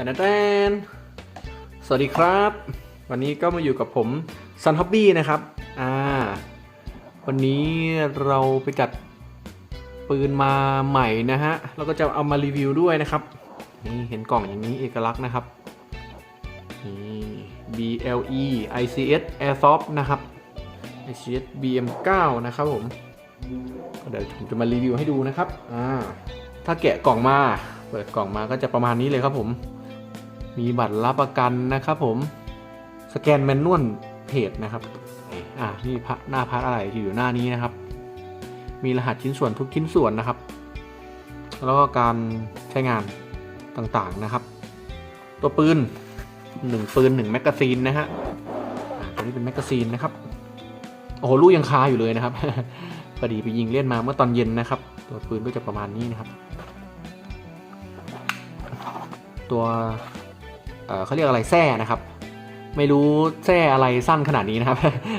แต่แตนสวัสดีครับ วันนี้ก็มาอยู่กับผมซันฮอบบี้นะครับ อ่า วันนี้เราไปจัดปืนมาใหม่นะฮะ แล้วก็จะเอามารีวิวด้วยนะครับ นี่เห็นกล่องอย่างนี้เอกลักษณ์นะครับ นี่ BLE ICS Airsoft นะครับ ICS BM9 นะครับผม เดี๋ยวผมจะมารีวิวให้ดูนะครับ อ่า ถ้าแกะกล่องมา เปิดกล่องมาก็จะประมาณนี้เลยครับผม มีบัตรรับประกันนะครับผม สแกนแมนนวลเพจนะครับ อ่านี่พระหน้าพัดอะไรที่อยู่หน้านี้นะครับ มีรหัสชิ้นส่วนทุกชิ้นส่วนนะครับ แล้วก็การใช้งานต่างๆนะครับ ตัวปืนหนึ่งปืนหนึ่งแมกกาซีนนะฮะตัวนี้เป็นแมกกาซีนนะครับ โอ้โหลูกยังคาอยู่เลยนะครับพอดีไปยิงเล่นมาเมื่อตอนเย็นนะครับ ตัวปืนก็จะประมาณนี้นะครับ ตัว เขาเรียกอะไรแส้นะครับไม่รู้แส้อะไรสั้นขนาดนี้นะครับ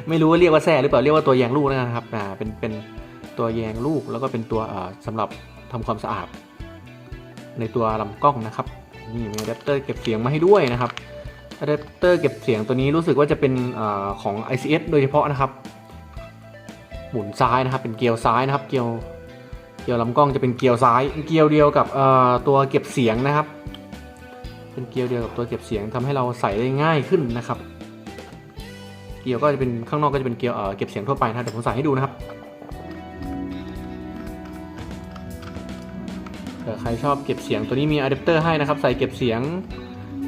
ไม่รู้ว่าเรียกว่าแส้หรือเปล่าเรียกว่าตัวแยงลูกนะครับอ่าเป็นเป็นตัวแยงลูกแล้วก็เป็นตัวเอ่อสำหรับทำความสะอาด ในตัวลำกล้องนะครับนี่มีอะแดปเตอร์เก็บเสียงมาให้ด้วยนะครับอะแดปเตอร์เก็บเสียงตัวนี้รู้สึกว่าจะเป็นอของ ICS โดยเฉพาะนะครับ หมุนซ้ายนะครับเป็นเกียวซ้ายนะครับ เกียวเกียวลำกล้องจะเป็นเกียวซ้ายเป็นเกียวเดียวกับตัวเก็บเสียงนะครับ เป็นเกียวเดียวกับตัวเก็บเสียงทำให้เราใส่ได้ง่ายขึ้นนะครับ เกียวก็จะเป็นข้างนอกก็จะเป็นเกียวเเก็บเสียงทั่วไปนะเดี๋ยวผมใส่ให้ดูนะครับเผื่ใครชอบเก็บเสียงตัวนี้มีอะแดปเตอร์ให้นะครับ ใส่เก็บเสียง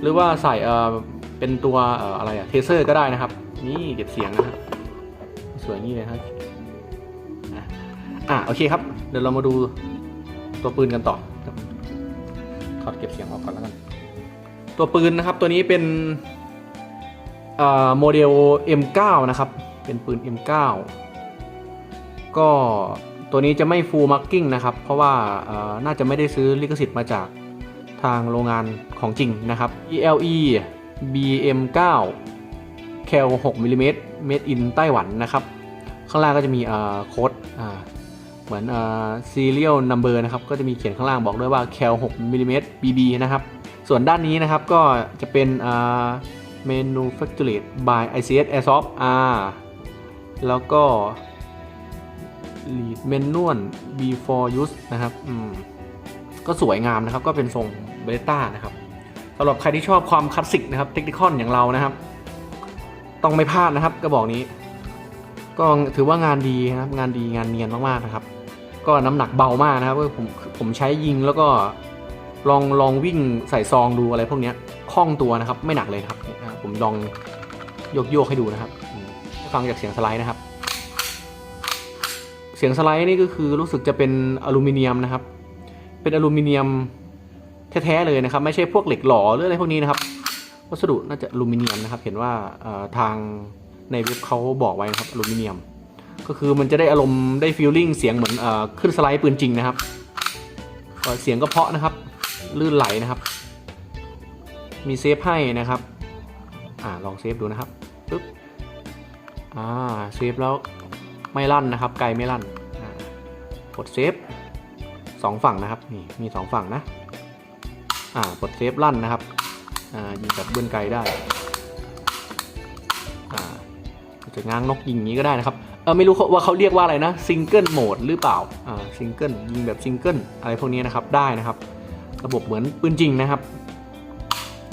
หรือว่าใส่เออเป็นตัวอออะไรอะเทเซอร์ก็ได้นะครับ นี่เก็บเสียงนะครับสวยนี่เลยครับอะโอเคครับ เดี๋ยวเรามาดูตัวปืนกันต่อถอดเก็บเสียงออกก่อนแล้วกัน ตัวปืนนะครับตัวนี้เป็นโมเดล M9 นะครับ เป็นปืน M9 ก็ตัวนี้จะไม่ full marking นะครับ เพราะว่าน่าจะไม่ได้ซื้อลิขสิทธิ์มาจากทางโรงงานของจริงนะครับ ELE BM9 Cal 6 mm Made in ไต้หวันนะครับ ข้างล่างก็จะมีโค้ดเหมือน serial number นะครับ ก็จะมีเขียนข้างล่างบอกด้วยว่า cal 6 mm bb นะครับ ส่วนด้านนี้นะครับก็จะเป็นอ่า manufactured by ICS Airsoft R แล้วก็ lead manual before use นะครับก็สวยงามนะครับ ก็เป็นทรงเบต้านะครับสำหรับใครที่ชอบความคลาสสิกนะครับเทคนิคอนอย่างเรานะครับ ต้องไม่พลาดนะครับกระบอกนี้ ก็ถือว่างานดีนะครับ งานดีงานเนียนมากๆนะครับ ก็น้ำหนักเบามากนะครับผมผมใช้ยิงแล้วก็ ลองลองวิ่งใส่ซองดูอะไรพวกนี้คล่องตัวนะครับ ไม่หนักเลยครับ ผมลองโยกโยกให้ดูนะครับ ฟังจากเสียงสไลด์นะครับ เสียงสไลด์นี่ก็คือรู้สึกจะเป็นอลูมิเนียมนะครับ เป็นอลูมิเนียมแท้ๆเลยนะครับ ไม่ใช่พวกเหล็กหล่อหรืออะไรพวกนี้นะครับ วัสดุน่าจะอลูมิเนียมนะครับ เห็นว่าทางในเว็บเขาบอกไว้นะครับอลูมิเนียม ก็คือมันจะได้อารมณ์ได้ฟีลลิ่งเสียงเหมือนอขึ้นสไลด์ปืนจริงนะครับ เสียงก็เพาะนะครับ ลื่นไหลนะครับ มีเซฟให้นะครับ อ่าลองเซฟดูนะครับปึ๊บอ่าเซฟแล้วไม่ลั่นนะครับ ไกลไม่ลั่นกดเซฟสองฝั่งนะครับนี่มีสองฝั่งนะอ่ากดเซฟลั่นนะครับอ่ายิงแบบเบื้องไกลได้อ่าจะง้างนกยิงอย่างนี้ก็ได้นะครับเออไม่รู้ว่าเขาเรียกว่าอะไรนะซิงเกิลโหมดหรือเปล่าอ่าซิงเกิลยิงแบบซิงเกิลอะไรพวกนี้นะครับได้นะครับ ระบบเหมือนปืนจริงนะครับ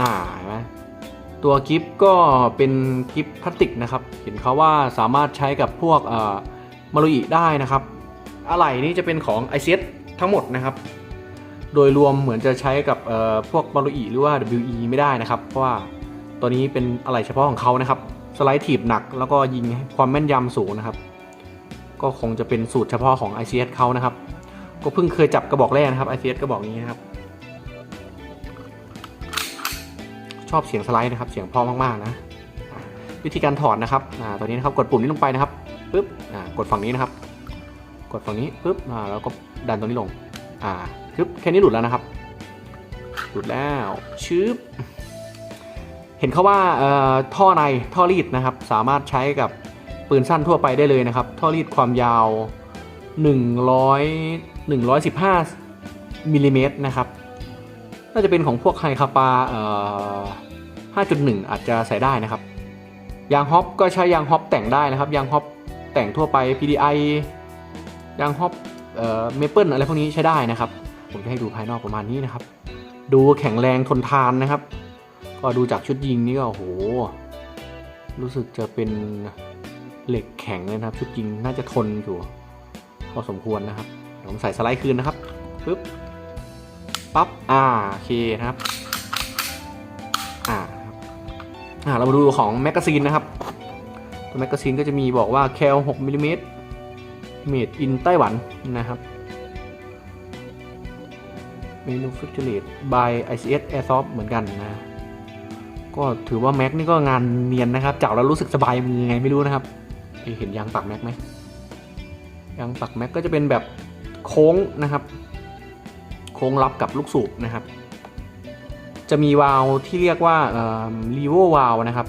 อ่าเห็นไหมตัวกิฟก็เป็นกิฟพลาสติกนะครับ เห็นเขาว่าสามารถใช้กับพวกมารุอิได้นะครับ อะไหล่นี้จะเป็นของ i c s ทั้งหมดนะครับ โดยรวมเหมือนจะใช้กับพวกมารุอิหรือว่า WE ไม่ได้นะครับ เพราะว่าตัวนี้เป็นอะไหล่เฉพาะของเขานะครับ สไลด์ถีบหนักแล้วก็ยิงความแม่นยำสูงนะครับ ก็คงจะเป็นสูตรเฉพาะของ ICS เขานะครับ ก็เพิ่งเคยจับกระบอกแรกนะครับ ICS กระบอกนี้นะครับ ชอบเสียงสไลด์นะครับ เสียงเพอมากๆนะ วิธีการถอดนะครับอ่าตัวนี้นะครับกดปุ่มนี้ลงไปนะครับปึ๊บอ่ากดฝั่งนี้นะครับ กดฝั่งนี้ปึ๊บอ่าแล้วก็ดันตัวนี้ลงอ่าปึ๊บแค่นี้หลุดแล้วนะครับ หลุดแล้วชืบเห็นเขาว่าเอ่อท่อในท่อรีดนะครับ สามารถใช้กับปืนสั้นทั่วไปได้เลยนะครับ ท่อรีดความยาว 100 115มิลลิเมตรนะครับ น่าจะเป็นของพวกไฮคาปาเอ่อ5.1 อาจจะใส่ได้นะครับยางฮอปก็ใช้ยางฮอปแต่งได้นะครับยางฮอปแต่งทั่วไป PDI ยางฮอปเอ่อเมเปิลอะไรพวกนี้ใช้ได้นะครับ ผมจะให้ดูภายนอกประมาณนี้นะครับ ดูแข็งแรงทนทานนะครับ ก็ดูจากชุดยิงนี่ก็โอ้โหรู้สึกจะเป็นเหล็กแข็งเลยนะครับ ชุดยิงน่าจะทนอยู่พอสมควรนะครับผมใส่สไลด์คืนนะครับปึ๊บ ปั๊บอ่าโอเคนะครับอ่าครับอ่าเรามาดูของแมกกาซีนนะครับ ตัวแมกกาซีนก็จะมีบอกว่าแคล6มิลลิเมตร made in ไต้หวันนะครับ manufactured by ICS Airsoft เหมือนกันนะ ก็ถือว่าแม็กนี่ก็งานเนียนนะครับจับแล้วรู้สึกสบายมือไงไม่รู้นะครับ เห็นยางปักแม็กไหมยางปักแม็กก็จะเป็นแบบโค้งนะครับ ค้งรับกับลูกสูบนะครับ จะมีวาล์วที่เรียกว่ารีโววาล์วนะครับ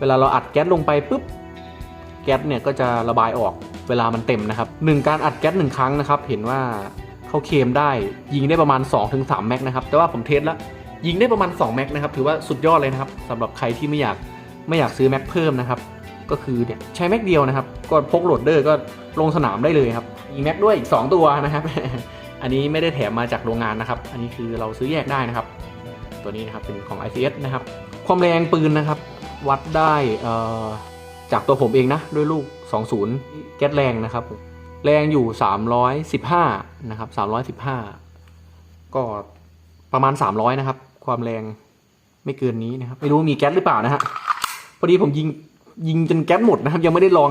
เวลาเราอัดแก๊สลงไปปุ๊บแก๊สเนี่ยก็จะระบายออกเวลามันเต็มนะครับหนึ่งการอัดแก๊สหนึ่งครั้งนะครับ เห็นว่าเขาเคมได้ยิงได้ประมาณ 2-3 แม็กนะครับ แต่ว่าผมเทสแล้วยิงได้ประมาณ 2 แม็กนะครับ ถือว่าสุดยอดเลยนะครับสำหรับใครที่ไม่อยากไม่อยากซื้อแม็กเพิ่มนะครับ ก็คือเนี่ยใช้แม็กเดียวนะครับ ก็พกโหลดเดอร์ก็ลงสนามได้เลยครับ มีแม็กด้วยอีก 2 ตัวนะครับ อันนี้ไม่ได้แถมมาจากโรงงานนะครับ อันนี้คือเราซื้อแยกได้นะครับ ตัวนี้นะครับเป็นของ ICS นะครับ ความแรงปืนนะครับ วัดได้จากตัวผมเองนะด้วยลูก 20 แก๊สแรงนะครับ แรงอยู่ 315 นะครับ 315 ก็ประมาณ 300 นะครับ ความแรงไม่เกินนี้นะครับ ไม่รู้มีแก๊สหรือเปล่านะฮะพอดีผมยิงยิงจนแก๊สหมดนะครับ ยังไม่ได้ลอง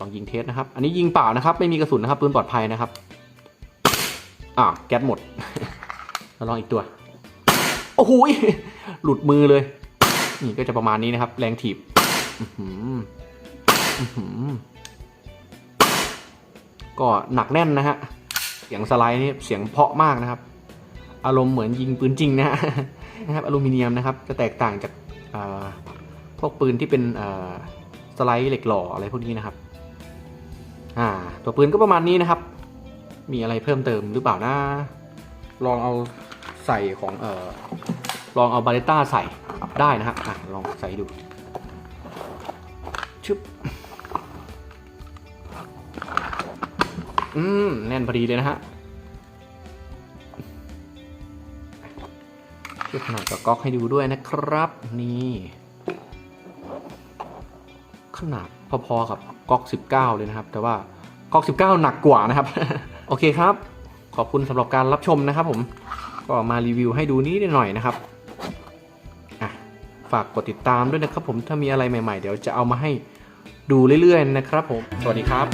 ลองยิงเทสนะครับ อันนี้ยิงเปล่านะครับ ไม่มีกระสุนนะครับปืนปลอดภัยนะครับ อ่าแก๊สหมดเราลองอีกตัว โอ้โหหลุดมือเลย นี่ก็จะประมาณนี้นะครับ แรงถีบก็หนักแน่นนะฮะ เสียงสไลด์นี่เสียงเพาะมากนะครับ อารมณ์เหมือนยิงปืนจริงนะฮะนะครับ อลูมิเนียมนะครับ จะแตกต่างจากพวกปืนที่เป็นสไลด์เหล็กหล่ออะไรพวกนี้นะครับ ตัวปืนก็ประมาณนี้นะครับ มีอะไรเพิ่มเติมหรือเปล่านะ ลองเอาใส่ของเอ่อลองเอาบาเลต้าใส่ได้นะฮะอะลองใส่ดูชึบอืมแน่นพอดีเลยนะฮะเทียขนาดกับก๊อกให้ดูด้วยนะครับ นี่ ขนาดพอๆกับก๊อก 19 เลยนะครับ แต่ว่า ก๊อก19 หนักกว่านะครับ โอเคครับ ขอบคุณสำหรับการรับชมนะครับผมก็มารีวิวให้ดูนิดหน่อยนะครับอะฝากกดติดตามด้วยนะครับผมถ้ามีอะไรใหม่ๆ เดี๋ยวจะเอามาให้ดูเรื่อยๆนะครับผม สวัสดีครับ